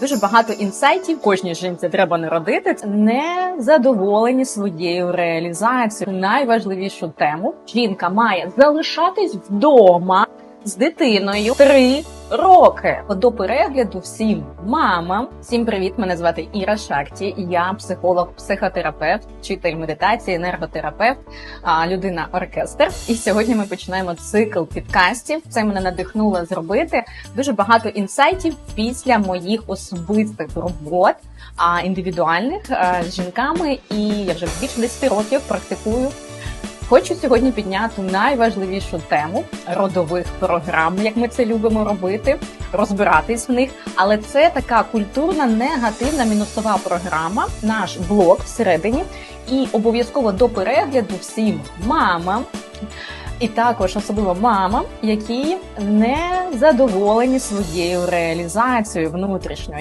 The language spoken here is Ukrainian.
Дуже багато інсайтів. Кожній жінці треба народити. Не задоволені своєю реалізацією. Найважливішу тему жінка має залишатись вдома з дитиною три роки. До перегляду всім мамам. Всім привіт! Мене звати Іра Шакті. Я психолог, психотерапевт, вчитель медитації, енерготерапевт, людина оркестр. І сьогодні ми починаємо цикл підкастів. Це мене надихнуло зробити дуже багато інсайтів після моїх особистих робот, а індивідуальних з жінками. І я вже більше 10 років практикую. Хочу сьогодні підняти найважливішу тему родових програм, як ми це любимо робити, розбиратись в них. Але це така культурна негативна мінусова програма, наш блок всередині. І обов'язково до перегляду всім мамам. І також особливо мамам, які не задоволені своєю реалізацією внутрішньою.